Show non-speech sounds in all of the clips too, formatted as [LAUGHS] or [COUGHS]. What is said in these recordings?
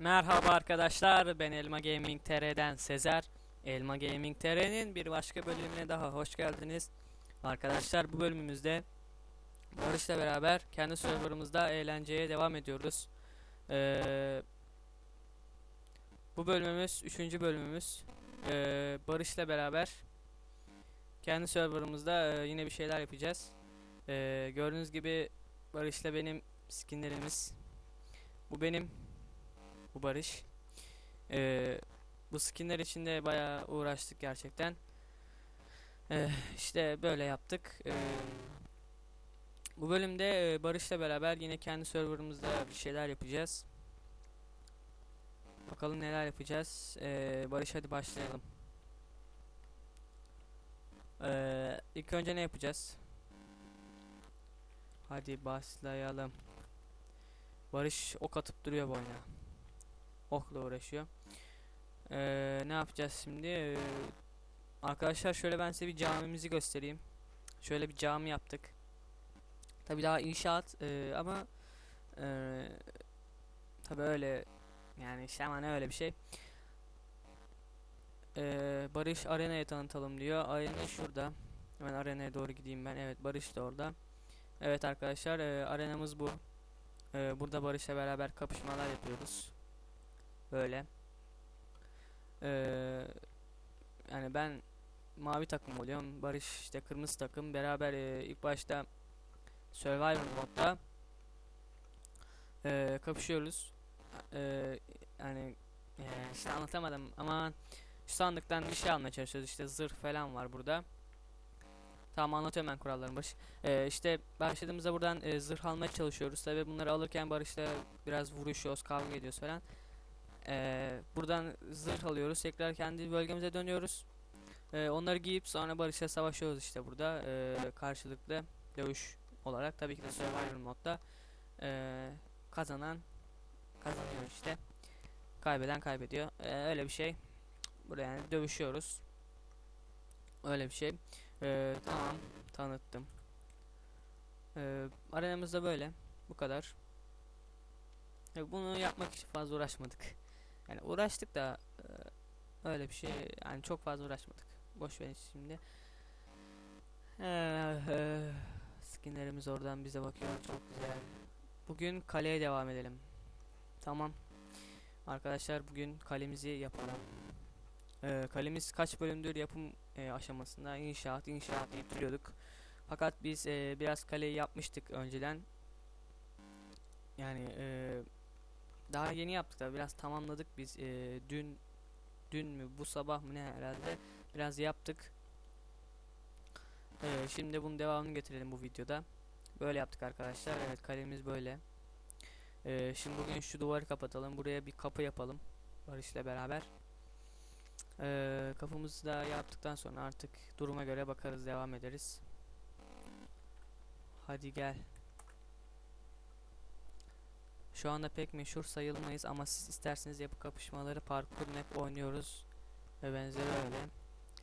Merhaba arkadaşlar, ben Elma Gaming TR'den Sezer. Elma Gaming TR'nin bir başka bölümüne daha hoş geldiniz. Arkadaşlar bu bölümümüzde Barış'la beraber kendi serverımızda eğlenceye devam ediyoruz. Ee, bu bölümümüz, üçüncü bölümümüz. Ee, Barış'la beraber kendi serverımızda e, yine bir şeyler yapacağız. Ee, gördüğünüz gibi Barış'la benim skinlerimiz. Bu benim bu Barış. Ee, bu skinler için de bayağı uğraştık gerçekten. Ee, işte böyle yaptık. Ee, bu bölümde e, Barış'la beraber yine kendi serverımızda bir şeyler yapacağız. Bakalım neler yapacağız. Ee, Barış hadi başlayalım. Ee, ilk önce ne yapacağız? Hadi başlayalım. Barış ok atıp duruyor bu oyuna okla uğraşıyor. Ee, ne yapacağız şimdi? Ee, arkadaşlar şöyle ben size bir camimizi göstereyim. Şöyle bir cami yaptık. Tabi daha inşaat e, ama e, tabi öyle yani işte hemen öyle bir şey. Ee, Barış arenayı tanıtalım diyor. Arena şurada. Hemen arenaya doğru gideyim ben. Evet Barış da orada. Evet arkadaşlar e, arenamız bu. E, burada Barış'la beraber kapışmalar yapıyoruz böyle. Ee, yani ben mavi takım oluyorum. Barış işte kırmızı takım. Beraber e, ilk başta Survivor modda e, kapışıyoruz. E, yani e, işte anlatamadım ama şu sandıktan bir şey almaya çalışıyoruz. İşte zırh falan var burada. Tamam anlatıyorum ben kurallarını baş. Ee, işte başladığımızda buradan e, zırh almaya çalışıyoruz. Tabi bunları alırken Barış'la biraz vuruşuyoruz, kavga ediyoruz falan. Ee, buradan zırh alıyoruz. Tekrar kendi bölgemize dönüyoruz. Ee, onları giyip sonra barışla savaşıyoruz işte burada. Ee, karşılıklı dövüş olarak. Tabii ki de survival modda. Ee, kazanan kazanıyor işte. Kaybeden kaybediyor. Ee, öyle bir şey. Burada yani dövüşüyoruz. Öyle bir şey. Ee, tamam. Tanıttım. Ee, arenamızda böyle. Bu kadar. Bunu yapmak için fazla uğraşmadık. Yani uğraştık da e, öyle bir şey yani çok fazla uğraşmadık. Boş verin şimdi. Ee, skinlerimiz oradan bize bakıyor. Çok güzel. Bugün kaleye devam edelim. Tamam. Arkadaşlar bugün kalemizi yapalım. Ee, kalemiz kaç bölümdür yapım e, aşamasında inşaat inşaat deyip duruyorduk. Fakat biz e, biraz kaleyi yapmıştık önceden. Yani e, daha yeni yaptık da biraz tamamladık biz e, dün dün mü bu sabah mı ne herhalde biraz yaptık. E, şimdi bunun devamını getirelim bu videoda. Böyle yaptık arkadaşlar. Evet kalemiz böyle. E, şimdi bugün şu duvarı kapatalım. Buraya bir kapı yapalım. Barış'la beraber. E, kapımızı da yaptıktan sonra artık duruma göre bakarız devam ederiz. Hadi gel. Şu anda pek meşhur sayılmayız ama siz isterseniz yapı kapışmaları parkur map oynuyoruz ve benzeri öyle.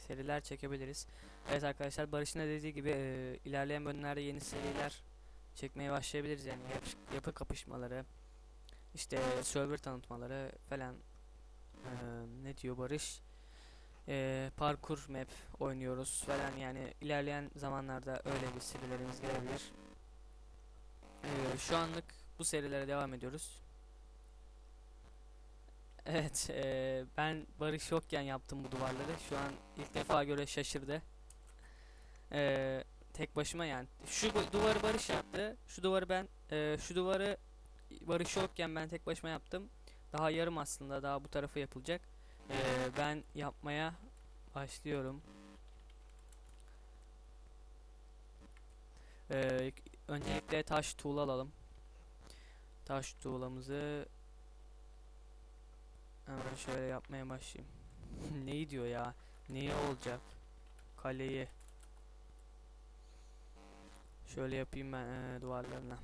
Seriler çekebiliriz. Evet arkadaşlar Barış'ın dediği gibi e, ilerleyen bölümlerde yeni seriler çekmeye başlayabiliriz yani. Yap, yapı kapışmaları işte server tanıtmaları falan. E, ne diyor Barış? E, parkur map oynuyoruz falan yani. İlerleyen zamanlarda öyle bir serilerimiz gelebilir. E, şu anlık bu serilere devam ediyoruz. Evet, e, ben Barış yokken yaptım bu duvarları. Şu an ilk defa göre şaşırdı. E, tek başıma yani. Şu duvarı Barış yaptı. Şu duvarı ben, e, şu duvarı Barış yokken ben tek başıma yaptım. Daha yarım aslında, daha bu tarafı yapılacak. E, ben yapmaya başlıyorum. E, öncelikle taş tuğla alalım. Taş tuğlamızı hemen şöyle yapmaya başlayayım. [LAUGHS] Neyi diyor ya? Neyi olacak? Kaleyi. Şöyle yapayım ben ee, duvarlarına.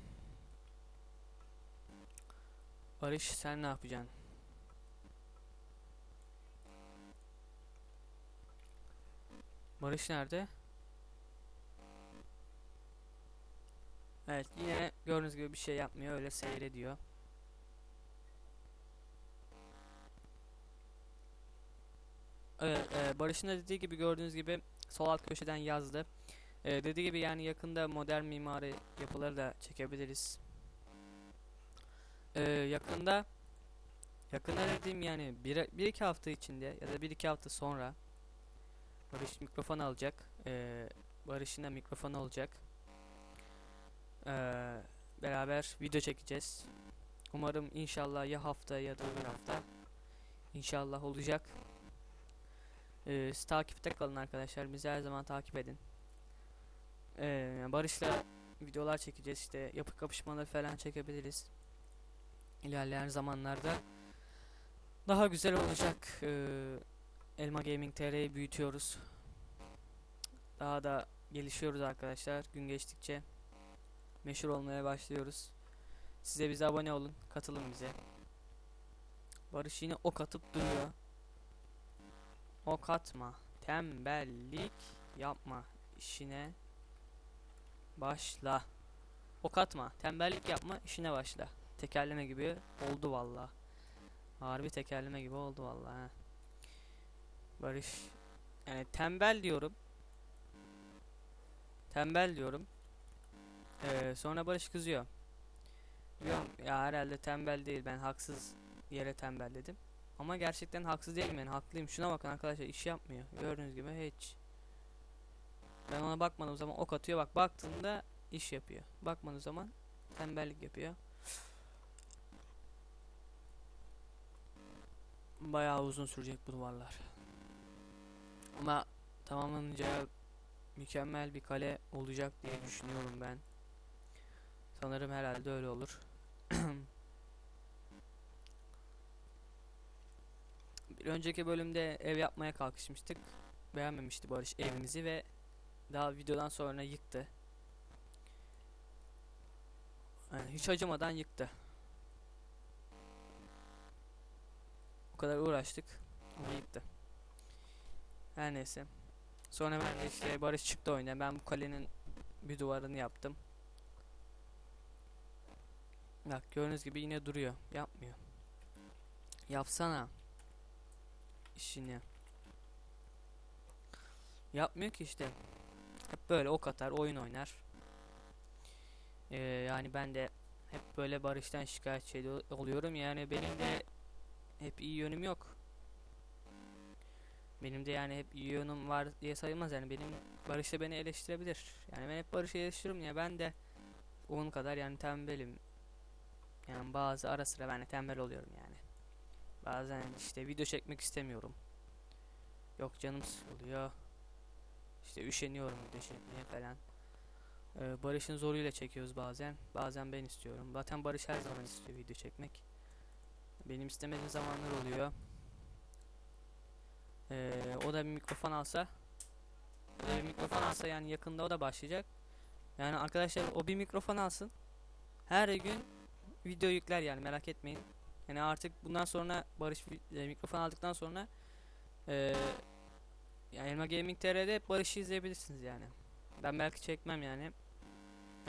Barış sen ne yapacaksın? Barış nerede? Evet yine gördüğünüz gibi bir şey yapmıyor öyle seyrediyor. Evet, Barış'ın da dediği gibi gördüğünüz gibi sol alt köşeden yazdı. Ee, dediği gibi yani yakında modern mimari yapıları da çekebiliriz. E, yakında yakında dediğim yani bir, bir iki hafta içinde ya da bir iki hafta sonra Barış mikrofon alacak. E, Barış'ın da mikrofon alacak. E, beraber video çekeceğiz. Umarım inşallah ya hafta ya da bir hafta inşallah olacak. Ee, siz takipte kalın arkadaşlar. Bizi her zaman takip edin. Ee, Barış'la videolar çekeceğiz. işte yapı kapışmaları falan çekebiliriz. İlerleyen zamanlarda daha güzel olacak. Ee, Elma Gaming TR'yi büyütüyoruz. Daha da gelişiyoruz arkadaşlar. Gün geçtikçe meşhur olmaya başlıyoruz. Size bize abone olun. Katılın bize. Barış yine ok atıp duruyor. Ok atma. Tembellik yapma. işine başla. Ok atma. Tembellik yapma. işine başla. Tekerleme gibi oldu valla. Harbi tekerleme gibi oldu valla. Barış. Yani tembel diyorum. Tembel diyorum. Ee, sonra Barış kızıyor. Diyorum ya herhalde tembel değil ben haksız yere tembel dedim. Ama gerçekten haksız değilim yani haklıyım. Şuna bakın arkadaşlar iş yapmıyor. Gördüğünüz gibi hiç. Ben ona bakmadığım zaman ok atıyor. Bak baktığında iş yapıyor. Bakmadığım zaman tembellik yapıyor. Bayağı uzun sürecek bu duvarlar. Ama tamamlanınca mükemmel bir kale olacak diye düşünüyorum ben. Sanırım herhalde öyle olur. [CLEARS THROAT] Bir önceki bölümde ev yapmaya kalkışmıştık. Beğenmemişti Barış evimizi ve daha videodan sonra yıktı. Yani hiç acımadan yıktı. O kadar uğraştık ama yıktı. Her neyse. Sonra ben de işte Barış çıktı oyuna. Ben bu kalenin bir duvarını yaptım. Bak gördüğünüz gibi yine duruyor. Yapmıyor. Yapsana. işini. Yapmıyor ki işte. Hep böyle ok atar, oyun oynar. Ee, yani ben de hep böyle Barış'tan şikayetçi oluyorum. Yani benim de hep iyi yönüm yok. Benim de yani hep iyi yönüm var diye sayılmaz yani benim Barış da beni eleştirebilir. Yani ben hep Barış'ı eleştiriyorum ya ben de onun kadar yani tembelim. Yani bazı ara sıra ben de tembel oluyorum yani. Bazen işte video çekmek istemiyorum. Yok canım sıkılıyor. İşte üşeniyorum video çekmeye falan. Ee, Barış'ın zoruyla çekiyoruz bazen. Bazen ben istiyorum. Zaten Barış her zaman istiyor video çekmek. Benim istemediğim zamanlar oluyor. Ee, o da bir mikrofon alsa o da bir mikrofon alsa yani yakında o da başlayacak. Yani arkadaşlar o bir mikrofon alsın. Her gün video yükler yani merak etmeyin. Yani artık bundan sonra Barış e, mikrofon aldıktan sonra eee yani Elma Gaming TR'de Barış'ı izleyebilirsiniz yani. Ben belki çekmem yani.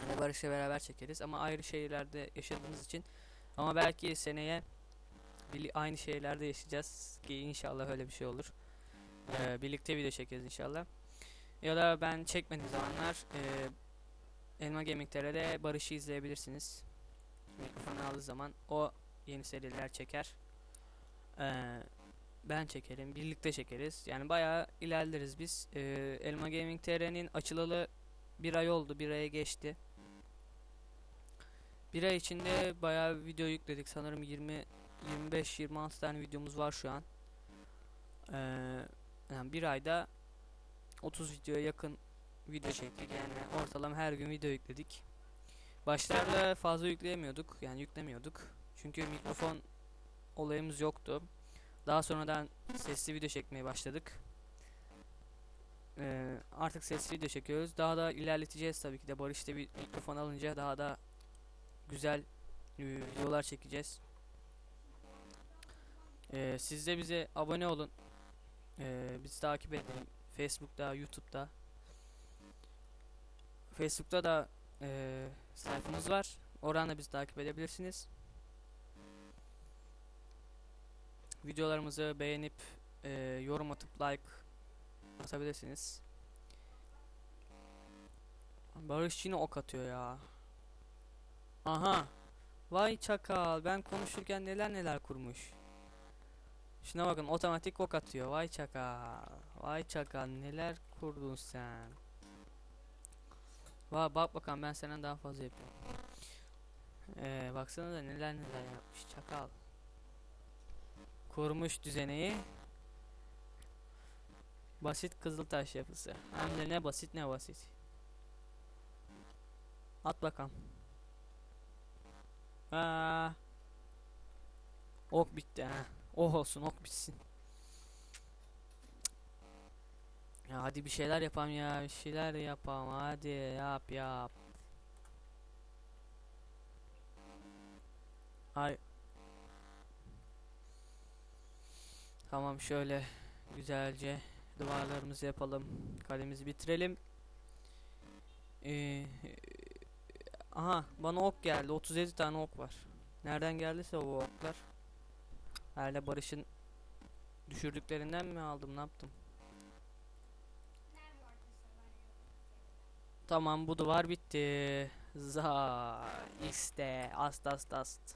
Yani Barış'la beraber çekeriz ama ayrı şehirlerde yaşadığımız için ama belki seneye aynı şehirlerde yaşayacağız ki inşallah öyle bir şey olur. Eee, birlikte video çekeriz inşallah. Ya da ben çekmediğim zamanlar eee Elma Gaming TR'de Barış'ı izleyebilirsiniz. Mikrofonu aldığı zaman o yeni seriler çeker. Ee, ben çekerim, birlikte çekeriz. Yani bayağı ilerleriz biz. Ee, Elma Gaming TR'nin açılalı bir ay oldu, bir aya geçti. Bir ay içinde bayağı video yükledik. Sanırım 20 25-26 tane videomuz var şu an. Ee, yani bir ayda 30 videoya yakın video çektik. Yani ortalama her gün video yükledik. Başlarda fazla yükleyemiyorduk. Yani yüklemiyorduk. Çünkü mikrofon olayımız yoktu. Daha sonradan sesli video çekmeye başladık. Ee, artık sesli video çekiyoruz. Daha da ilerleteceğiz tabii ki de. Barış da bir mikrofon alınca daha da güzel e, videolar çekeceğiz. Ee, siz de bize abone olun. Ee, bizi takip edin. Facebook'ta, YouTube'da. Facebook'ta da eee sayfamız var. Oradan da bizi takip edebilirsiniz. Videolarımızı beğenip e, yorum atıp like atabilirsiniz. Barış yine ok atıyor ya. Aha. Vay çakal ben konuşurken neler neler kurmuş. Şuna bakın otomatik ok atıyor. Vay çakal. Vay çakal neler kurdun sen. Vay bak bakalım ben senden daha fazla yapıyorum. Ee, baksana da neler neler yapmış çakal. Kurmuş düzeneyi. Basit kızıltaş yapısı. Hem de ne basit ne basit. At bakalım. Aa. Ok bitti ha. Oh olsun ok bitsin. Ya hadi bir şeyler yapalım ya. Bir şeyler yapalım. Hadi yap yap. Hay. Tamam şöyle güzelce duvarlarımızı yapalım. Kalemizi bitirelim. Ee, aha bana ok geldi. 37 tane ok var. Nereden geldiyse o oklar. Herhalde Barış'ın düşürdüklerinden mi aldım ne yaptım? Tamam bu duvar bitti. Za işte ast ast ast.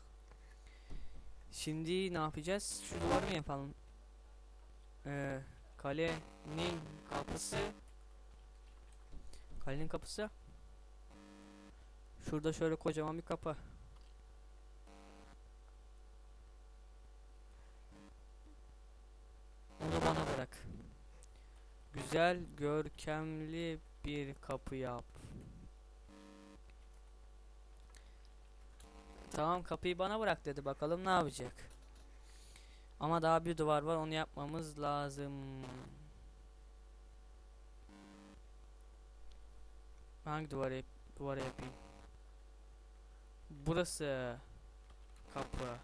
Şimdi ne yapacağız? Şu duvarı mı yapalım? Ee, kalenin kapısı Kalenin kapısı Şurada şöyle kocaman bir kapı Onu bana bırak Güzel görkemli bir kapı yap Tamam kapıyı bana bırak dedi bakalım ne yapacak ama daha bir duvar var onu yapmamız lazım. Hangi duvarı yap duvara yapayım? Burası kapı.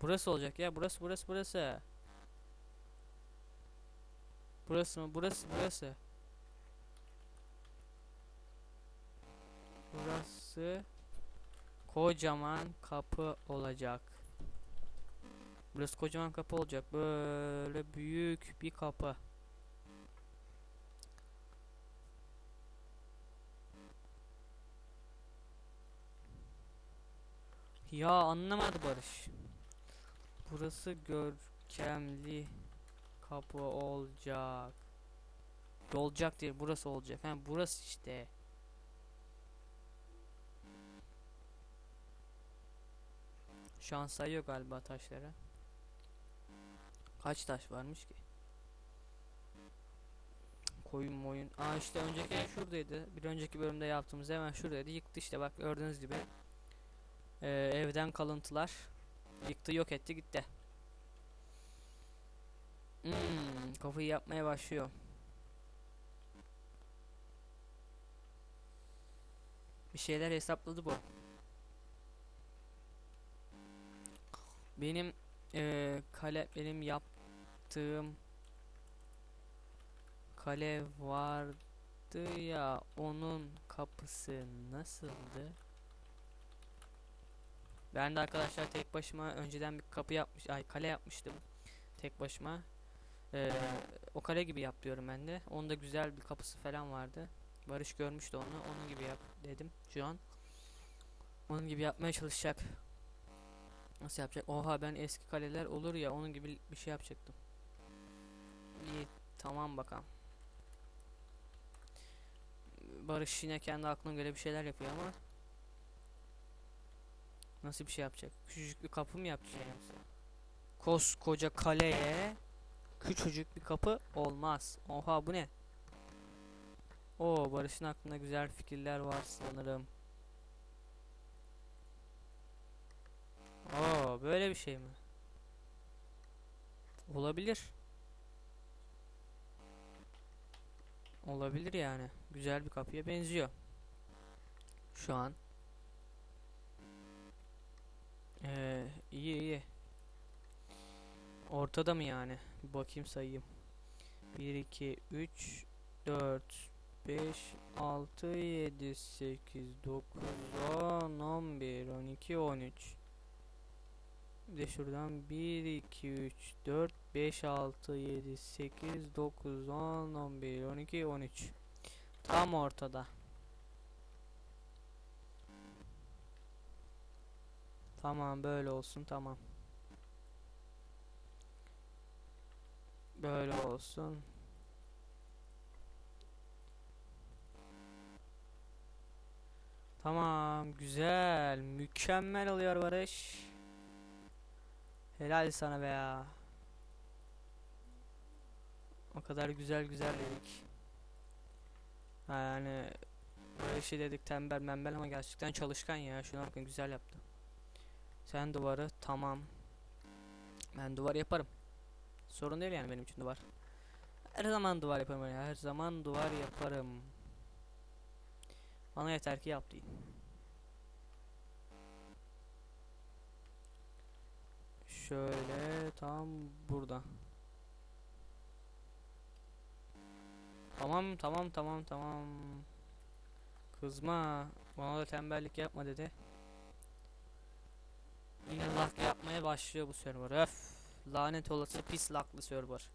Burası olacak ya. Burası burası burası. Burası mı? Burası burası. Burası kocaman kapı olacak. Burası kocaman kapı olacak. Böyle büyük bir kapı. Ya anlamadı Barış. Burası görkemli kapı olacak. Olacak değil burası olacak. Ha burası işte. Şu an sayıyor galiba taşları. Kaç taş varmış ki? Koyun moyun. Aa işte önceki şuradaydı. Bir önceki bölümde yaptığımız hemen şuradaydı. Yıktı işte bak gördüğünüz gibi. Ee, evden kalıntılar. Yıktı yok etti gitti. Hmm, kafayı yapmaya başlıyor. Bir şeyler hesapladı bu. Benim ee, kale benim yaptığım kale vardı ya onun kapısı nasıldı? Ben de arkadaşlar tek başıma önceden bir kapı yapmış ay kale yapmıştım tek başıma. Ee, o kale gibi yap diyorum ben de. Onda güzel bir kapısı falan vardı. Barış görmüştü onu. Onun gibi yap dedim şu an. Onun gibi yapmaya çalışacak. Nasıl yapacak? Oha ben eski kaleler olur ya onun gibi bir şey yapacaktım. İyi tamam bakalım. Barış yine kendi aklına göre bir şeyler yapıyor ama Nasıl bir şey yapacak? Küçücük bir kapı mı yapacak? Koskoca kaleye küçücük bir kapı olmaz. Oha bu ne? Oo Barış'ın aklında güzel fikirler var sanırım. Oo böyle bir şey mi? Olabilir. Olabilir yani. Güzel bir kapıya benziyor. Şu an. Ee, iyi iyi. Ortada mı yani? Bir bakayım sayayım. 1 2 3 4 5 6 7 8 9 10 11 12 13 Bir de şuradan 1 2 3 4 5 6 7 8 9 10 11 12 13 tam ortada. Tamam böyle olsun tamam. Böyle olsun. Tamam güzel mükemmel oluyor Barış Helal sana be ya. O kadar güzel güzel dedik. Yani Böyle şey dedik tembel membel ama gerçekten çalışkan ya. Şuna bakın güzel yaptı. Sen duvarı tamam. Ben duvar yaparım. Sorun değil yani benim için duvar. Her zaman duvar yaparım ya. Her zaman duvar yaparım. Bana yeter ki yap deyin Şöyle tam burada. Tamam tamam tamam tamam. Kızma. Bana da tembellik yapma dedi. Yine lak yapmaya başlıyor bu server. Öf. Lanet olası pis laklı server.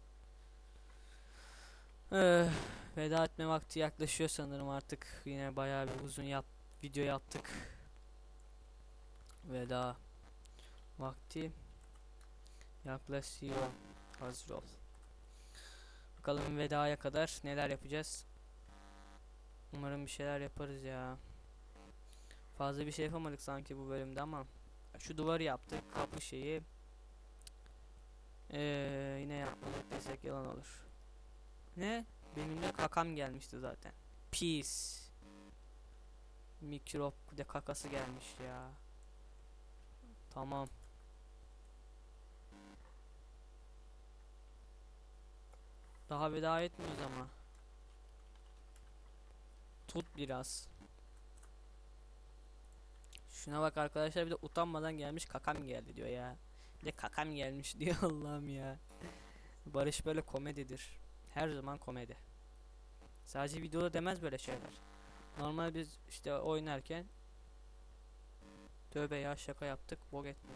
Eh, veda etme vakti yaklaşıyor sanırım artık. Yine bayağı bir uzun yap video yaptık. Veda vakti yaklaşıyor. Hazır ol. Bakalım vedaya kadar neler yapacağız. Umarım bir şeyler yaparız ya. Fazla bir şey yapamadık sanki bu bölümde ama şu duvarı yaptık. Kapı şeyi. Ee, yine yapmadık desek yalan olur. Ne? Benim de kakam gelmişti zaten. Pis. Mikrop de kakası gelmiş ya. Tamam. Daha veda etmiyoruz ama. Tut biraz. Şuna bak arkadaşlar bir de utanmadan gelmiş kakam geldi diyor ya. Bir de kakam gelmiş [LAUGHS] diyor Allah'ım ya. Barış böyle komedidir. Her zaman komedi. Sadece videoda demez böyle şeyler. Normal biz işte oynarken Tövbe ya şaka yaptık. Bok etme.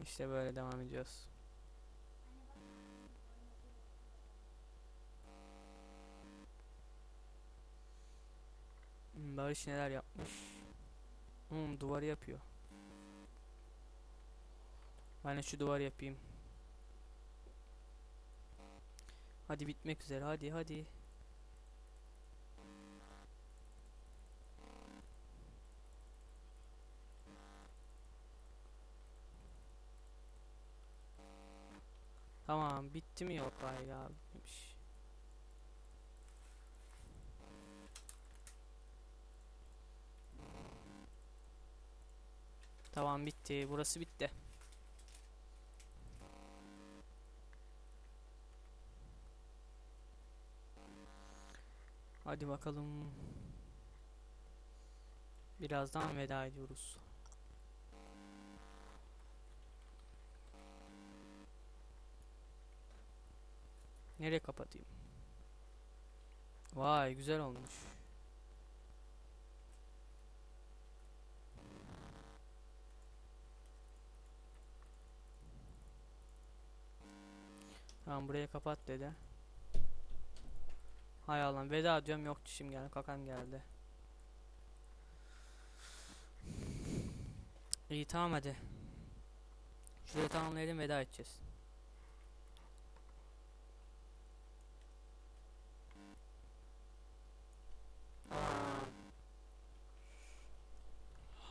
İşte böyle devam ediyoruz. Hmm, Barış neler yapmış? Hmm, duvarı yapıyor. Ben de şu duvarı yapayım. Hadi bitmek üzere. Hadi hadi. Tamam bitti mi yok hala bitmiş. Tamam bitti. Burası bitti. Hadi bakalım. Birazdan veda ediyoruz. Nereye kapatayım? Vay güzel olmuş. Tamam buraya kapat dedi. Hay Allah'ım veda diyorum yok dişim geldi kakam geldi. İyi tamam hadi. Şurayı tamamlayalım veda edeceğiz.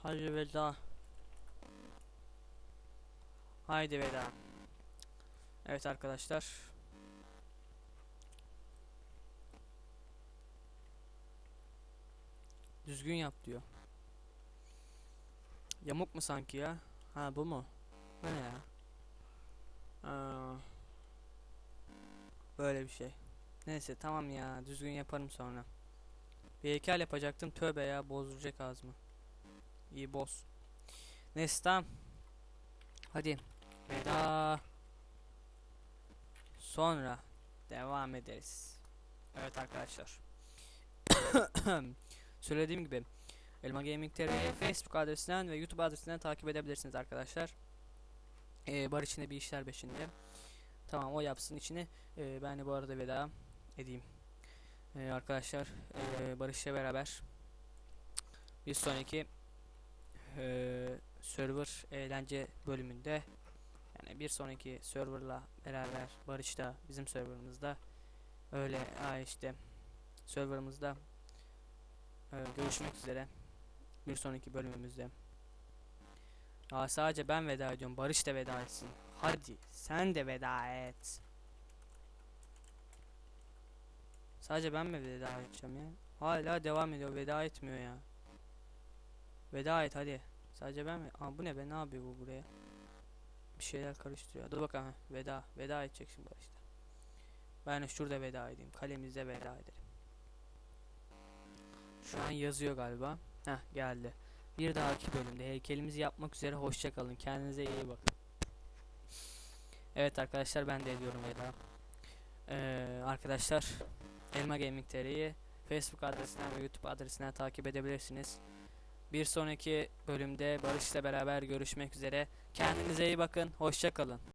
Hadi veda. Haydi veda. Evet arkadaşlar. Düzgün yap diyor. Yamuk mu sanki ya? Ha bu mu? Ne ya? Aa, böyle bir şey. Neyse tamam ya düzgün yaparım sonra. Bir heykel yapacaktım tövbe ya bozduracak ağzımı. İyi boz. Neyse tamam. Hadi. Veda. Sonra devam ederiz. Evet arkadaşlar. [COUGHS] söylediğim gibi Elma Gaming TR'yi Facebook adresinden ve YouTube adresinden takip edebilirsiniz arkadaşlar. Ee, Barış yine bir işler peşinde. Tamam o yapsın içini. Ee, ben de bu arada veda edeyim. Ee, arkadaşlar ee, Barış'la beraber bir sonraki ee, server eğlence bölümünde yani bir sonraki serverla beraber Barış da bizim serverımızda öyle ha işte serverımızda ee, görüşmek üzere bir sonraki bölümümüzde. Aa, sadece ben veda ediyorum. Barış da veda etsin. Hadi sen de veda et. Sadece ben mi veda edeceğim ya? Hala devam ediyor. Veda etmiyor ya. Veda et hadi. Sadece ben mi? Aa bu ne be? Ne yapıyor bu buraya? Bir şeyler karıştırıyor. Dur bakalım. Veda. Veda edecek şimdi da. Ben şurada veda edeyim. Kalemizde veda edelim. Şu an yazıyor galiba. Heh geldi. Bir dahaki bölümde heykelimizi yapmak üzere hoşçakalın. Kendinize iyi bakın. Evet arkadaşlar ben de ediyorum veda. Ee, arkadaşlar Elma Gaming TR'yi Facebook adresinden ve YouTube adresinden takip edebilirsiniz. Bir sonraki bölümde Barış'la beraber görüşmek üzere. Kendinize iyi bakın. Hoşçakalın.